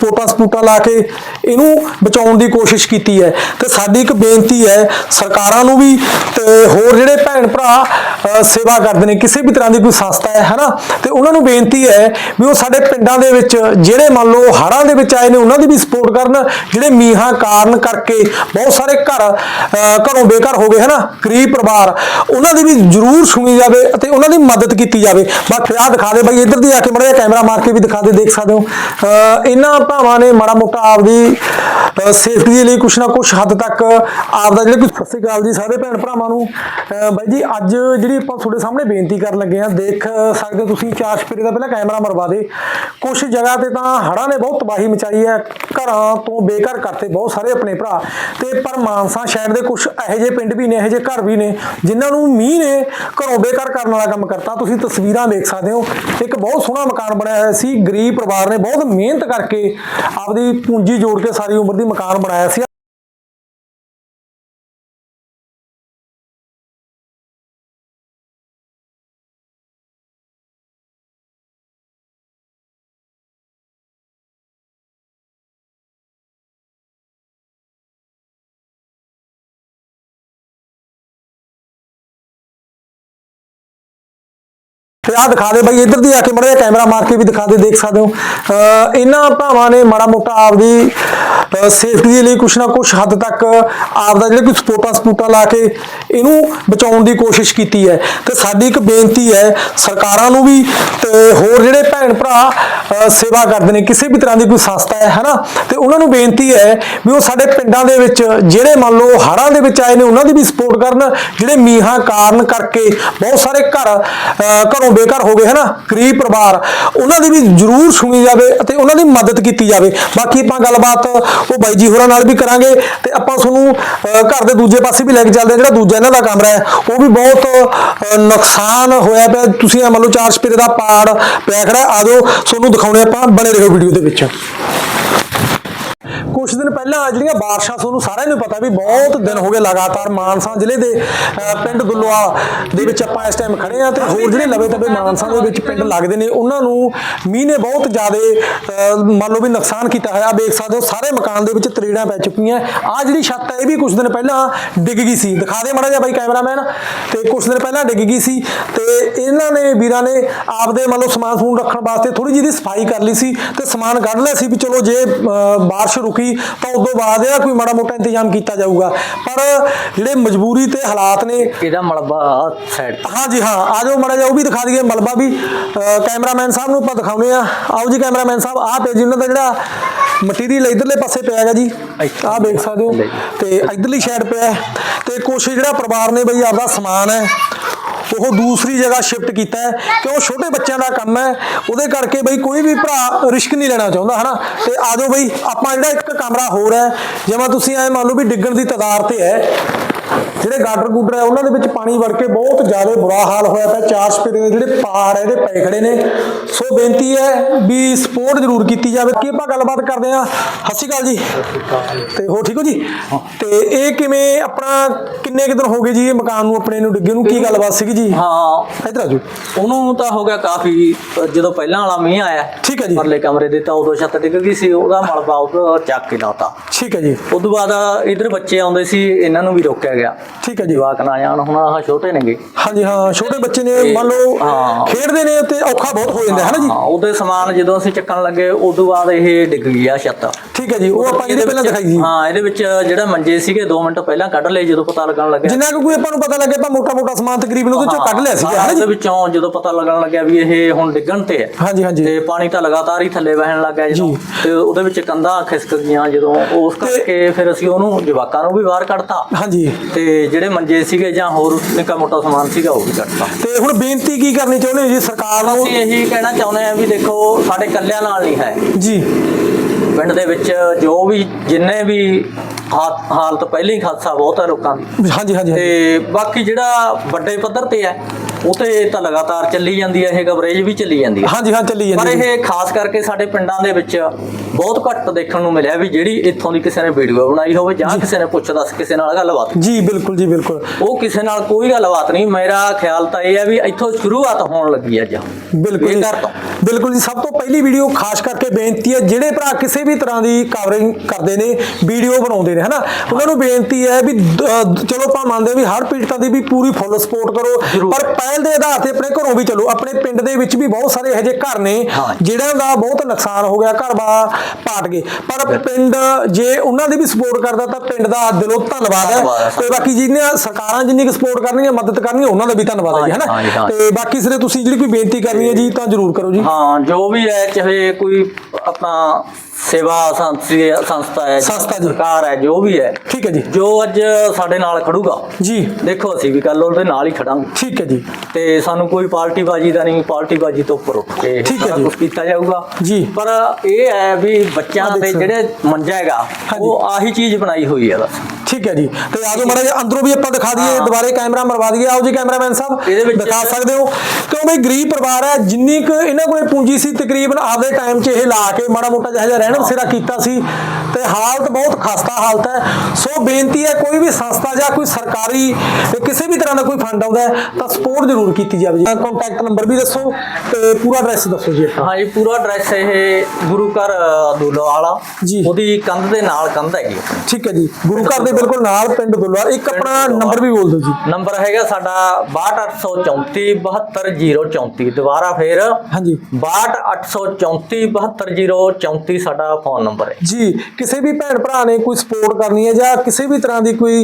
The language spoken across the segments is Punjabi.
ਸਪੋਟਾ ਸਪੂਟਾ ਲਾ ਕੇ ਇਹਨੂੰ ਬਚਾਉਣ ਦੀ ਕੋਸ਼ਿਸ਼ ਕੀਤੀ ਹੈ। ਤੇ ਸਾਡੀ ਇੱਕ ਬੇਨਤੀ ਹੈ ਸਰਕਾਰਾਂ ਨੂੰ ਵੀ ਤੇ ਹੋਰ ਜਿਹੜੇ ਭੈਣ ਭਰਾ ਸੇਵਾ ਕਰਦੇ ਨੇ ਕਿਸੇ ਵੀ ਤਰ੍ਹਾਂ ਦੀ ਕੋਈ ਸੰਸਥਾ ਹੈ ਹਨਾ? ਤੇ ਉਹਨਾਂ ਨੂੰ ਬੇਨਤੀ ਹੈ ਵੀ ਉਹ ਸਾਡੇ ਪਿੰਡਾਂ ਦੇ ਵਿੱਚ ਜਿਹੜੇ ਮੰਨ ਲਓ ਹੜ੍ਹਾਂ ਦੇ ਵਿੱਚ ਆਏ ਨੇ ਉਹਨਾਂ ਦੀ ਵੀ ਸਪੋਰਟ ਕਰਨ ਜਿਹੜੇ ਮੀਂਹਾਂ ਕਾਰਨ ਕਰਕੇ ਬਹੁਤ ਸਾਰੇ ਘਰ ਘਰੋਂ ਬੇਘਰ ਹੋ ਗਏ ਹਨਾ? ਗਰੀਬ ਪਰਿਵਾਰ ਉਹਨਾਂ ਦੀ ਵੀ ਜ਼ਰੂਰ ਸੁਣੀ ਜਾਵੇ ਅਤੇ ਉਹਨਾਂ ਦੀ ਮਦਦ ਕੀਤੀ ਜਾਵੇ। ਬਸ ਆਹ ਦਿਖਾ ਦੇ ਬਾਈ ਇੱਧਰ ਦੀ ਆ ਕੇ ਮੜਾ ਕੈਮਰਾ ਮਾਰ ਕੇ ਵੀ ਦਿਖਾ ਦੇ ਦੇਖ ਸਕਦੇ ਹੋ। ਅ, ਇਹਨਾਂ ਭਰਾਵਾਂ ਨੇ ਮਾੜਾ ਮੋਟਾ ਆਪਦੀ ਸੇਫਟੀ ਦੇ ਲਈ ਕੁਛ ਨਾ ਕੁਛ ਹੱਦ ਤੱਕ ਆਪਦਾ ਜਿਹੜੇ ਕੋਈ ਸਤਿ ਸ਼੍ਰੀ ਅਕਾਲ ਜੀ ਸਾਰੇ ਭੈਣ ਭਰਾਵਾਂ ਨੂੰ। ਅ, ਬਾਈ ਜੀ ਅੱਜ ਜਿਹੜੀ ਆਪਾਂ ਤੁਹਾਡੇ ਸਾਹਮਣੇ ਬੇਨਤੀ ਕਰਨ ਲੱਗੇ ਆ ਦੇਖ ਸਕਦੇ ਹੋ ਤੁਸੀਂ ਚਾਰ ਸਪੀਰੇ ਦਾ ਪਹਿਲਾਂ ਕੈਮਰਾ ਮਰਵਾ ਦੇ। ਕੁਛ ਜਗ੍ਹਾ ਤੇ ਤਾਂ ਹੜ੍ਹਾਂ ਨੇ ਬਹੁਤ ਤਬਾਹੀ ਮਚਾਈ ਹੈ ਘਰਾਂ ਤੋਂ ਬੇਘਰ ਕਰਤੇ ਬਹੁਤ ਸਾਰੇ ਆਪਣੇ ਭਰਾ। ਤੇ ਪਰ ਮਾਨਸਾ ਸ਼ਹਿਰ ਦੇ ਕੁਝ ਇਹੋ ਜਿਹੇ ਪਿੰਡ ਵੀ ਨੇ ਇਹੋ ਜਿਹੇ ਘਰ ਵੀ ਨੇ ਜਿਨ੍ਹਾਂ ਨੂੰ ਮੀਂਹ ਨੇ ਘਰੋਂ ਬੇਘਰ ਕਰਨ ਵਾਲਾ ਕੰਮ ਕਰਤਾ। ਤੁਸੀਂ ਤਸਵੀਰਾਂ ਦੇਖ ਸਕਦੇ ਹੋ ਇੱਕ ਬਹੁਤ ਸੋਹਣਾ ਮਕਾਨ ਬਣਿਆ ਹੋਇਆ ਸੀ ਗਰੀਬ ਪਰਿਵਾਰ ਨੇ ਬਹੁਤ ਮਿਹਨਤ ਕਰਕੇ ਆਪਦੀ ਪੂੰਜੀ ਜੋੜ ਕੇ ਸਾਰੀ ਉਮਰ ਦੀ ਮਕਾਨ ਬਣਾਇਆ ਸੀ। ਤੇ ਆਹ ਦਿਖਾ ਦੇ ਬਾਈ, ਇੱਧਰ ਦੀ ਆ ਕੇ ਮੜਾ ਕੈਮਰਾ ਮਾਰ ਕੇ ਵੀ ਦਿਖਾ ਦੇ, ਦੇਖ ਸਕਦੇ ਹੋ। ਅਹ ਇਹਨਾਂ ਭਾਵਾਂ ਨੇ ਮਾੜਾ ਮੋਟਾ ਆਪਦੀ ਸੇਫਟੀ ਦੇ ਲਈ ਕੁਛ ਨਾ ਕੁਛ ਹੱਦ ਤੱਕ ਆਪਦਾ ਜਿਹੜਾ ਕੋਈ ਸਪੋਟਾ ਸਪੂਟਾ ਲਾ ਕੇ ਇਹਨੂੰ ਬਚਾਉਣ ਦੀ ਕੋਸ਼ਿਸ਼ ਕੀਤੀ ਹੈ। ਤੇ ਸਾਡੀ ਇੱਕ ਬੇਨਤੀ ਹੈ, ਸਰਕਾਰਾਂ ਨੂੰ ਵੀ ਤੇ ਹੋਰ ਜਿਹੜੇ ਭੈਣ ਭਰਾ ਸੇਵਾ ਕਰਦੇ ਨੇ, ਕਿਸੇ ਵੀ ਤਰ੍ਹਾਂ ਦੀ ਕੋਈ ਸੰਸਥਾ ਹੈ, ਹਨਾ? ਤੇ ਉਹਨਾਂ ਨੂੰ ਬੇਨਤੀ ਹੈ ਵੀ ਉਹ ਸਾਡੇ ਪਿੰਡਾਂ ਦੇ ਵਿੱਚ ਜਿਹੜੇ ਮੰਨ ਲਓ ਹੜ੍ਹਾਂ ਦੇ ਵਿੱਚ ਆਏ ਨੇ, ਉਹਨਾਂ ਦੀ ਵੀ ਸਪੋਰਟ ਕਰਨ, ਜਿਹੜੇ ਮੀਂਹਾਂ ਕਾਰਨ ਕਰਕੇ ਬਹੁਤ ਸਾਰੇ ਘਰ, ਅਹ ਘਰੋਂ ਬੇਘਰ ਹੋ ਗਏ, ਹਨਾ? ਗਰੀਬ ਪਰਿਵਾਰ, ਉਹਨਾਂ ਦੀ ਵੀ ਜ਼ਰੂਰ ਸੁਣੀ ਜਾਵੇ ਅਤੇ ਉਹਨਾਂ ਦੀ ਮਦਦ ਕੀਤੀ ਜਾਵੇ। ਬਾਕੀ ਆਪਾਂ ਗੱਲਬਾਤ ਉਹ ਬਾਈ ਜੀ ਹੋਰਾਂ ਨਾਲ ਵੀ ਕਰਾਂਗੇ ਤੇ ਆਪਾਂ ਤੁਹਾਨੂੰ, ਅਹ, ਘਰ ਦੇ ਦੂਜੇ ਪਾਸੇ ਵੀ ਲੈ ਕੇ ਚੱਲਦੇ ਹਾਂ, ਜਿਹੜਾ ਦੂਜਾ ਇਹਨਾਂ ਦਾ ਕਮਰਾ ਹੈ, ਉਹ ਵੀ ਬਹੁਤ, ਅਹ, ਨੁਕਸਾਨ ਹੋਇਆ ਪਿਆ। ਤੁਸੀਂ ਇਹ ਮੰਨ ਲਓ ਚਾਰ ਸਪੇਰੇ ਦਾ ਪਾੜ ਪਿਆ ਖੜਾ ਆ ਤੁਹਾਨੂੰ ਦਿਖਾਉਣੇ ਆਪਾਂ ਬਣੇ ਰਹੋ ਵੀਡੀਓ ਦੇ ਵਿੱਚ। ਕੁਝ ਦਿਨ ਪਹਿਲਾਂ ਜਿਹੜੀਆਂ ਬਾਰਿਸ਼ਾਂ ਤੁਹਾਨੂੰ ਸਾਰਿਆਂ ਨੂੰ ਪਤਾ ਵੀ ਬਹੁਤ ਦਿਨ ਹੋ ਗਏ ਲਗਾਤਾਰ ਮਾਨਸਾ ਜ਼ਿਲ੍ਹੇ ਦੇ ਅਹ, ਪਿੰਡ ਦੁੱਲੋਆ ਦੇ ਵਿੱਚ ਆਪਾਂ ਇਸ ਟਾਈਮ ਖੜੇ ਆ ਤੇ ਹੋਰ ਜਿਹੜੇ ਲਵੇ ਤਵੇ ਮਾਨਸਾ ਦੇ ਵਿੱਚ ਪਿੰਡ ਲੱਗਦੇ ਨੇ ਉਹਨਾਂ ਨੂੰ ਮੀਂਹ ਨੇ ਬਹੁਤ ਜ਼ਿਆਦਾ ਮੰਨ ਲਓ ਵੀ ਨੁਕਸਾਨ ਕੀਤਾ ਹੋਇਆ ਵੇਖ ਸਕਦੇ ਹੋ ਸਾਰੇ ਮਕਾਨ ਦੇ ਵਿੱਚ ਤਰੇੜਾਂ ਪੈ ਚੁੱਕੀਆਂ। ਆ ਜਿਹੜੀ ਛੱਤ ਹੈ ਇਹ ਵੀ ਕੁਝ ਦਿਨ ਪਹਿਲਾਂ ਡਿੱਗ ਗਈ ਸੀ। ਦਿਖਾ ਦੇ ਮਾੜਾ ਜਿਹਾ ਬਾਈ ਕੈਮਰਾਮੈਨ। ਤੇ ਕੁਝ ਦਿਨ ਪਹਿਲਾਂ ਡਿੱਗ ਗਈ ਸੀ ਤੇ ਇਹਨਾਂ ਨੇ ਵੀਰਾਂ ਨੇ ਆਪਦੇ ਮੰਨ ਲਓ ਸਮਾਨ ਸਮੂਨ ਰੱਖਣ ਵਾਸਤੇ ਥੋੜੀ ਜਿਹੀ ਦੀ ਸਫ਼ਾਈ ਕਰ ਲਈ ਸੀ ਤੇ ਸਮਾਨ ਕੱਢ ਲਿਆ ਸੀ ਵੀ ਚਲੋ ਜੇ ਅਹ, ਬਾਰਿਸ਼ ਰੁਕੀ ਤਾਂ ਉਦੋਂ ਬਾਅਦ ਇਹਦਾ ਕੋਈ ਮਾੜਾ ਮੋਟਾ ਇੰਤਜ਼ਾਮ ਕੀਤਾ ਜਾਊਗਾ। ਪਰ ਜਿਹੜੇ ਮਜਬੂਰੀ ਤੇ ਹਾਲਾਤ ਨੇ ਇਹਦਾ ਮਲਬਾ ਸਾਈਡ ਹਾਂਜੀ ਹਾਂ ਆ ਜਾਓ ਮਾੜਾ ਜਿਹਾ ਉਹ ਵੀ ਦਿਖਾ ਦਈਏ ਮਲਬਾ ਵੀ। ਕੈਮਰਾਮੈਨ ਸਾਹਿਬ ਨੂੰ ਆਪਾਂ ਦਿਖਾਉਨੇ ਆ ਆਓ ਜੀ ਕੈਮਰਾਮੈਨ ਸਾਹਿਬ ਆਹ ਪੇਜ ਉਹਨਾਂ ਦਾ ਜਿਹੜਾ ਮਟੀਰੀਅਲ ਇਧਰਲੇ ਪਾਸੇ ਪਿਆ ਹੈਗਾ ਜੀ। ਆਹ ਦੇਖ ਸਕਦੇ ਹੋ। ਤੇ ਇਧਰਲੀ ਸਾਈਡ ਪਿਆ ਹੈ। ਤੇ ਕੁਛ ਜਿਹੜਾ ਪਰਿਵਾਰ ਨੇ ਬਈ ਆਪਦਾ ਸਮਾਨ ਹੈ ਉਹ ਦੂਸਰੀ ਜਗ੍ਹਾ ਸ਼ਿਫਟ ਕੀਤਾ ਹੈ ਕਿ ਉਹ ਛੋਟੇ ਬੱਚਿਆਂ ਦਾ ਕੰਮ ਹੈ। ਉਹਦੇ ਕਰਕੇ ਬਈ ਕੋਈ ਵੀ ਭਰਾ ਰਿਸਕ ਨਹੀਂ ਲੈਣਾ ਚਾਹੁੰਦਾ, ਹਨਾ? ਤੇ ਆ ਜਾਓ ਬਈ, ਆਪਾਂ ਜਿਹੜਾ ਇੱਕ ਕਮਰਾ ਹੋਰ ਹੈ, ਜਿਵੇਂ ਤੁਸੀਂ ਐ ਮੰਨ ਲਓ ਵੀ ਡਿੱਗਣ ਦੀ ਤਦਾਰ ਤੇ ਹੈ ਜਿਹੜੇ ਗਾਡਰ ਗੁੱਡਰ ਹੈ ਉਹਨਾਂ ਦੇ ਵਿੱਚ ਪਾਣੀ ਵੜ ਕੇ ਬਹੁਤ ਜ਼ਿਆਦਾ ਬੁਰਾ ਹਾਲ ਹੋਇਆ ਪਿਆ। ਚਾਰ ਸਪੇਰੇ ਦੇ ਜਿਹੜੇ ਪਹਾੜ ਹੈ ਇਹਦੇ ਪਏ ਖੜੇ ਨੇ। ਸੋ ਬੇਨਤੀ ਹੈ ਵੀ ਸਪੋਰਟ ਜ਼ਰੂਰ ਕੀਤੀ ਜਾਵੇ। ਕੀ ਆਪਾਂ ਗੱਲਬਾਤ ਕਰਦੇ ਹਾਂ? ਸਤਿ ਸ਼੍ਰੀ ਅਕਾਲ ਜੀ। ਤੇ ਹੋ ਠੀਕ ਹੋ ਜੀ? ਤੇ ਇਹ ਕਿਵੇਂ ਆਪਣਾ ਕਿੰਨੇ ਕੁ ਦਿਨ ਹੋ ਗਏ ਜੀ ਇਹ ਮਕਾਨ ਨੂੰ ਆਪਣੇ ਨੂੰ ਡਿੱਗੇ ਨੂੰ? ਕੀ ਗੱਲਬਾਤ ਸੀਗੀ ਜੀ? ਹਾਂ। ਇੱਧਰ ਆ ਜਾਓ। ਉਹਨੂੰ ਤਾਂ ਹੋ ਗਿਆ ਕਾਫੀ ਜਦੋਂ ਪਹਿਲਾਂ ਵਾਲਾ ਮੀਂਹ ਆਇਆ। ਠੀਕ ਹੈ ਜੀ। ਪਰਲੇ ਕਮਰੇ ਦੇ ਤਾਂ ਉਦੋਂ ਛੱਤ ਡਿੱਗ ਗਈ ਸੀ ਉਹਦਾ ਮਲਬਾ ਉਹ ਚੱਕ ਕੇ ਲਾਤਾ। ਠੀਕ ਹੈ ਜੀ। ਉਸ ਤੋਂ ਬਾਅਦ ਇਧਰ ਬੱਚੇ ਆਉਂਦੇ ਸੀ ਇਹਨਾਂ ਨੂੰ ਵੀ ਰੋਕਿਆ ਗਿਆ। ਠੀਕ ਹੈ ਜੀ। ਜਵਾਕ ਨਾ ਜਾਣ ਹੁਣ ਆਹ ਛੋਟੇ ਨੇਗੇ। ਹਾਂਜੀ ਹਾਂ ਛੋਟੇ ਬੱਚੇ ਨੇ ਮੰਨ ਲਓ। ਖੇਡਦੇ ਨੇ ਤੇ ਔਖਾ ਬਹੁਤ ਹੋ ਜਾਂਦਾ ਹੈ ਨਾ ਜੀ? ਹਾਂ ਉਹਦੇ ਸਮਾਨ ਜਦੋਂ ਅਸੀਂ ਚੱਕਣ ਲੱਗੇ ਉਸ ਤੋਂ ਬਾਅਦ ਇਹ ਡਿੱਗ ਗਿਆ ਛੱਤ। ਠੀਕ ਹੈ ਜੀ ਉਹ ਆਪਾਂ ਇਹਦੇ ਪਹਿਲਾਂ ਦਿਖਾਈ ਜੀ ਹਾਂ ਇਹਦੇ ਵਿੱਚ ਜਿਹੜਾ ਮੰਜੇ ਸੀਗੇ 2 ਮਿੰਟ ਪਹਿਲਾਂ ਕੱਢ ਲਏ ਜਦੋਂ ਪਤਾ ਲੱਗਣ ਲੱਗਿਆ। ਜਿੰਨਾ ਕੋਈ ਆਪਾਂ ਨੂੰ ਪਤਾ ਲੱਗੇ ਆਪਾਂ ਮੋਟਾ ਮੋਟਾ ਸਮਾਨ ਤਕਰੀਬਨ ਉਹਦੇ ਚੋਂ ਕੱਢ ਲਿਆ ਸੀਗਾ ਹਾਂ, ਨਾ ਜੀ? ਵਿੱਚੋਂ ਜਦੋਂ ਪਤਾ ਲੱਗਣ ਲੱਗਿਆ ਵੀ ਇਹ ਹੁਣ ਡਿੱਗਣ ਤੇ ਹੈ। ਹਾਂਜੀ ਹਾਂਜੀ। ਤੇ ਪਾਣੀ ਤਾਂ ਲਗਾਤਾਰ ਹੀ ਥੱਲੇ ਵਹਿਣ ਲੱਗ ਗਿਆ ਜਦੋਂ। ਤੇ ਉਹਦੇ ਵਿੱਚ ਕੰਧਾਂ ਖਿਸਕ ਗਈਆਂ ਜਦੋਂ ਉਸ ਕਰਕੇ ਫਿਰ ਅਸੀਂ ਉਹਨੂੰ ਜਵਾਕਾਂ ਨੂੰ ਵੀ ਬਾਹਰ ਕੱਢਤਾ। ਹਾਂਜੀ। ਤੇ ਜਿਹੜੇ ਮੰਜੇ ਸੀਗੇ ਜਾਂ ਹੋਰ ਨਿੱਕਾ ਮੋਟਾ ਸਮਾਨ ਸੀਗਾ ਉਹ ਵੀ ਕੱਢਤਾ। ਤੇ ਹੁਣ ਬੇਨਤੀ ਕੀ ਕਰਨੀ ਚਾਹੁੰਦੇ ਜੀ ਸਰਕਾਰ ਨੂੰ ਅਸੀਂ ਇਹੀ ਕਹਿਣਾ ਚਾਹੁੰਦੇ ਆ ਵੀ ਦੇਖੋ ਸਾਡੇ ਕੱਲਿਆਂ ਨਾਲ ਨਹੀਂ ਹੈ। ਜੀ। ਪਿੰਡ ਦੇ ਵਿੱਚ ਜੋ ਵੀ ਜਿੰਨੇ ਵੀ ਹਾ- ਹਾਲਤ ਪਹਿਲਾਂ ਹੀ ਖਾਸਾ ਬਹੁਤ ਹੈ ਲੋਕਾਂ ਦੀ। ਹਾਂਜੀ ਹਾਂਜੀ। ਤੇ ਬਾਕੀ ਜਿਹੜਾ ਵੱਡੇ ਪੱਧਰ ਤੇ ਹੈ ਉਹ ਤੇ ਤਾਂ ਲਗਾਤਾਰ ਚੱਲੀ ਜਾਂਦੀ ਹੈ ਇਹ ਕਵਰੇਜ ਵੀ ਚੱਲੀ ਜਾਂਦੀ ਹੈ। ਹਾਂਜੀ ਹਾਂ ਚੱਲੀ ਪਰ ਜਾਂਦੀ ਹੈ ਇਹ ਖਾਸ ਕਰਕੇ ਸਾਡੇ ਪਿੰਡਾਂ ਦੇ ਵਿੱਚ ਬਹੁਤ ਘੱਟ ਦੇਖਣ ਨੂੰ ਮਿਲਿਆ ਵੀ ਜਿਹੜੀ ਇੱਥੋਂ ਦੀ ਕਿਸੇ ਨੇ ਵੀਡੀਓ ਬਣਾਈ ਹੋਵੇ ਜਾਂ ਕਿਸੇ ਨੇ ਪੁੱਛ ਦੱਸ ਕਿਸੇ ਨਾਲ ਗੱਲਬਾਤ। ਜੀ ਬਿਲਕੁਲ ਜੀ ਬਿਲਕੁਲ। ਉਹ ਕਿਸੇ ਨਾਲ ਕੋਈ ਗੱਲਬਾਤ ਨਹੀਂ। ਮੇਰਾ ਖਿਆਲ ਤਾਂ ਇਹ ਹੈ ਵੀ ਇੱਥੋਂ ਸ਼ੁਰੂਆਤ ਹੋਣ ਲੱਗੀ ਅੱਜ ਬਿਲਕੁਲ ਇਹ ਬਿਲਕੁਲ ਜੀ ਸਭ ਤੋਂ ਪਹਿਲੀ ਵੀਡੀਓ ਖਾਸ ਕਰਕੇ ਬੇਨਤੀ ਹੈ ਜਿਹੜੇ ਭਰਾ ਕਿਸੇ ਵੀ ਤਰ੍ਹਾਂ ਦੀ ਕਵਰਿੰਗ ਕਰਦੇ ਨੇ ਵੀਡੀਓ ਬਣਾਉਂਦੇ ਨੇ ਹਨਾ? ਉਹਨਾਂ ਨੂੰ ਬੇਨਤੀ ਹੈ ਵੀ ਚਲੋ ਆਪਾਂ ਮੰਨਦੇ ਹਾਂ ਵੀ ਹਰ ਪੀੜਤਾਂ ਦੀ ਵੀ ਪੂਰੀ ਫੁੱਲ ਸਪੋਰਟ ਕਰੋ। ਪਰ ਪਹਿਲ ਦੇ ਆਧਾਰ ਤੇ ਆਪਣੇ ਘਰੋਂ ਵੀ ਚਲੋ ਆਪਣੇ ਪਿੰਡ ਦੇ ਵਿੱਚ ਵੀ ਬਹੁਤ ਸਾਰੇ ਇਹੋ ਜਿਹੇ ਘਰ ਨੇ ਹਾਂ। ਜਿਹੜਿਆਂ ਦਾ ਬਹੁਤ ਨੁਕਸਾਨ ਹੋ ਗਿਆ ਘਰ ਬਾ ਪਾਟ ਗਏ ਪਰ ਪਿੰਡ ਜੇ ਉਹਨਾਂ ਦੀ ਵੀ ਸਪੋਰਟ ਕਰਦਾ ਤਾਂ ਪਿੰਡ ਦਾ ਦਿਲੋਂ ਧੰਨਵਾਦ ਹੈ। ਤੇ ਬਾਕੀ ਜਿਹਨੇ ਸਰਕਾਰਾਂ ਜਿੰਨੀ ਕੁ ਸਪੋਰਟ ਕਰਨਗੀਆਂ ਮਦਦ ਕਰਨੀ ਉਹਨਾਂ ਦਾ ਵੀ ਧੰਨਵਾਦ ਹੈ ਜੀ ਹਨਾ। ਤੇ ਬਾਕੀ ਸਿਰੇ ਤੁਸੀਂ ਜਿਹੜੀ ਕੋਈ ਬੇਨਤੀ ਕਰਨੀ ਹੈ ਜੀ ਤਾਂ ਜ਼ਰੂਰ ਕਰੋ ਜੀ ਹਾਂ ਜੋ ਵੀ ਹੈ ਚਾਹੇ ਕੋਈ ਆਪਣਾ ਸੇਵਾ ਸੰਸਥਾ ਸੰਸਥਾ ਹੈ ਸੰਸਥਾ ਜੀ। ਸਰਕਾਰ ਹੈ ਜੋ ਵੀ ਹੈ ਠੀਕ ਹੈ ਜੀ ਜੋ ਅੱਜ ਸਾਡੇ ਨਾਲ ਖੜੂਗਾ ਜੀ ਦੇਖੋ ਅਸੀਂ ਵੀ ਕੱਲ ਉਹਦੇ ਨਾਲ ਹੀ ਖੜਾਂਗੇ ਠੀਕ ਹੈ ਜੀ ਤੇ ਸਾਨੂੰ ਕੋਈ ਪਾਰਟੀ ਬਾਜੀ ਦਾ ਨਹੀਂ ਪਾਰਟੀ ਬਾਜੀ ਤੋਂ ਉੱਪਰ ਉੱਠ ਕੇ ਠੀਕ ਹੈ ਸਾਰਾ ਜੀ। ਕੁਛ ਕੀਤਾ ਜਾਊਗਾ ਜੀ। ਪਰ ਇਹ ਹੈ ਵੀ ਬੱਚਿਆਂ ਆਹ ਦੇ ਦੇਖੋ। ਜਿਹੜੇ ਮੰਜਾ ਹੈਗਾ ਹਾਂਜੀ। ਉਹ ਆਹੀ ਚੀਜ਼ ਬਣਾਈ ਹੋਈ ਹੈ ਬਸ ਠੀਕ ਹੈ ਜੀ। ਤੇ ਆਜੋ ਮਾੜਾ ਅੰਦਰੋਂ ਵੀ ਆਪਾਂ ਦਿਖਾ ਦਈਏ। ਦੁਬਾਰੇ ਕੈਮਰਾ ਮਰਵਾ ਦਈਏ। ਆਓ ਜੀ ਕੈਮਰਾਮੈਨ ਸਾਹਿਬ ਇਹਦੇ ਵਿੱਚ- ਦਿਖਾ ਸਕਦੇ ਹੋ। ਕਿਉਂ ਬਈ ਗਰੀਬ ਪਰਿਵਾਰ ਹੈ ਜਿੰਨੀ ਕੁ ਇਹਨਾਂ ਕੋਲੇ ਪੂੰਜੀ ਸੀ ਤਕਰੀਬਨ ਆਪਦੇ ਟਾਈਮ 'ਚ ਇਹ ਲਾ ਕੇ ਮਾੜਾ ਮੋਟਾ ਜਿਹਾ ਜਿਹਾ ਰਹਿਣ ਬਸੇਰਾ ਕੀਤਾ ਸੀ। ਤੇ ਹਾਲਤ ਬਹੁਤ ਖਸਤਾ ਹਾਲਤ ਹੈ। ਸੋ ਬੇਨਤੀ ਹੈ ਕੋਈ ਵੀ ਸੰਸਥਾ ਜਾਂ ਕੋਈ ਸਰਕਾਰੀ ਕਿਸੇ ਵੀ ਤਰ੍ਹਾਂ ਦਾ ਕੋਈ ਫੰਡ ਆਉਂਦਾ ਹੈ ਤਾਂ ਸਪੋਰਟ ਜ਼ਰੂਰ ਕੀਤੀ ਜਾਵੇ ਜੀ। ਕੰਟੈਕਟ ਨੰਬਰ ਵੀ ਦੱਸੋ ਤੇ ਪੂਰਾ ਐਡਰੈਸ ਦੱਸੋ ਜੀ। ਹਾਂ ਜੀ ਪੂਰਾ ਐਡਰੈਸ ਇਹ ਗੁਰੂ ਘਰ ਦੁੱਲੋ ਵਾਲਾ। ਜੀ। ਉਹਦੀ ਕੰਧ ਦੇ ਨਾਲ ਕੰਧ ਹੈਗੀ। ਠੀਕ ਹੈ ਜੀ। ਗੁਰੂ ਘਰ ਦੇ ਬਿਲਕੁਲ ਨਾਲ ਪਿੰਡ ਦੁੱਲਾ ਇੱਕ ਆਪਣਾ ਨੰਬਰ ਵੀ ਬੋਲ ਦਿਓ ਜੀ ਨੰਬਰ ਹੈਗਾ ਸਾਡਾ 62834 72034 ਦੁਬਾਰਾ ਫੇਰ ਹਾਂਜੀ। 62834 72034 ਸਾਡਾ ਫੋਨ ਨੰਬਰ ਹੈ। ਜੀ ਕਿਸੇ ਵੀ ਭੈਣ ਭਰਾ ਨੇ ਕੋਈ ਸਪੋਰਟ ਕਰਨੀ ਹੈ ਜਾਂ ਕਿਸੇ ਵੀ ਤਰ੍ਹਾਂ ਦੀ ਕੋਈ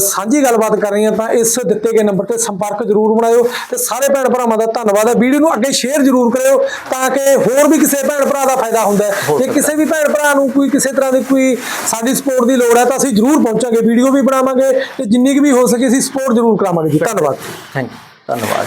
ਸਾਂਝੀ ਗੱਲਬਾਤ ਕਰਨੀ ਹੈ ਤਾਂ ਇਸ ਦਿੱਤੇ ਗਏ ਨੰਬਰ ਤੇ ਸੰਪਰਕ ਜ਼ਰੂਰ ਬਣਾਇਓ ਤੇ ਸਾਰੇ ਭੈਣ ਭਰਾਵਾਂ ਦਾ ਧੰਨਵਾਦ ਹੈ। ਵੀਡੀਓ ਨੂੰ ਅੱਗੇ ਸ਼ੇਅਰ ਜ਼ਰੂਰ ਕਰਿਓ ਤਾਂ ਕਿ ਹੋਰ ਵੀ ਕਿਸੇ ਭੈਣ ਭਰਾ ਦਾ ਫਾਇਦਾ ਹੁੰਦਾ ਜੇ ਕਿਸੇ ਵੀ ਭੈਣ ਭਰਾ ਨੂੰ ਕੋਈ ਕਿਸੇ ਤਰ੍ਹਾਂ ਦੀ ਕੋਈ ਸਾਡੀ ਸਪੋਰਟ ਦੀ ਲੋੜ ਹੈ ਤਾਂ ਅਸੀਂ ਜ਼ਰੂਰ ਪਹੁੰਚਾਂਗੇ ਵੀਡੀਓ ਵੀ ਬਣਾਵਾਂਗੇ ਤੇ ਜਿੰਨੀ ਕੁ ਵੀ ਹੋ ਸਕੇ ਅਸੀਂ ਸਪੋਰਟ ਜ਼ਰੂਰ ਕਰਾਵਾਂਗੇ ਜੀ। ਧੰਨਵਾਦ। ਥੈਂਕ ਯੂ ਧੰਨਵਾਦ।